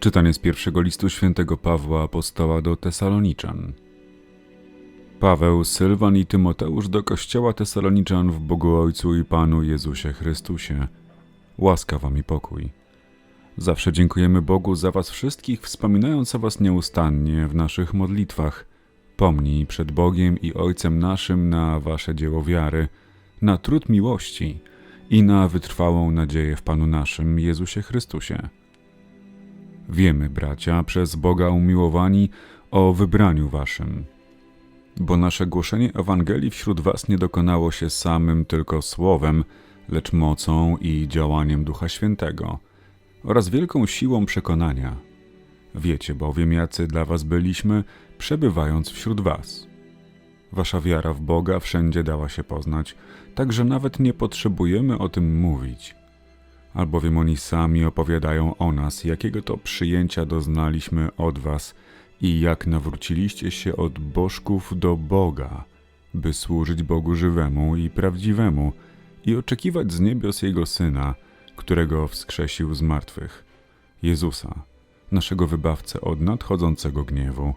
Czytanie z pierwszego listu świętego Pawła apostoła do Tesaloniczan. Paweł, Sylwan i Tymoteusz do kościoła Tesaloniczan w Bogu Ojcu i Panu Jezusie Chrystusie. Łaska wam i pokój. Zawsze dziękujemy Bogu za was wszystkich, wspominając o was nieustannie w naszych modlitwach. Pomnij przed Bogiem i Ojcem naszym na wasze dzieło wiary, na trud miłości i na wytrwałą nadzieję w Panu naszym Jezusie Chrystusie. Wiemy, bracia, przez Boga umiłowani, o wybraniu waszym. Bo nasze głoszenie Ewangelii wśród was nie dokonało się samym tylko słowem, lecz mocą i działaniem Ducha Świętego oraz wielką siłą przekonania. Wiecie bowiem, jacy dla was byliśmy, przebywając wśród was. Wasza wiara w Boga wszędzie dała się poznać, tak że nawet nie potrzebujemy o tym mówić albowiem oni sami opowiadają o nas, jakiego to przyjęcia doznaliśmy od was i jak nawróciliście się od bożków do Boga, by służyć Bogu żywemu i prawdziwemu i oczekiwać z niebios Jego Syna, którego wskrzesił z martwych, Jezusa, naszego wybawcę od nadchodzącego gniewu.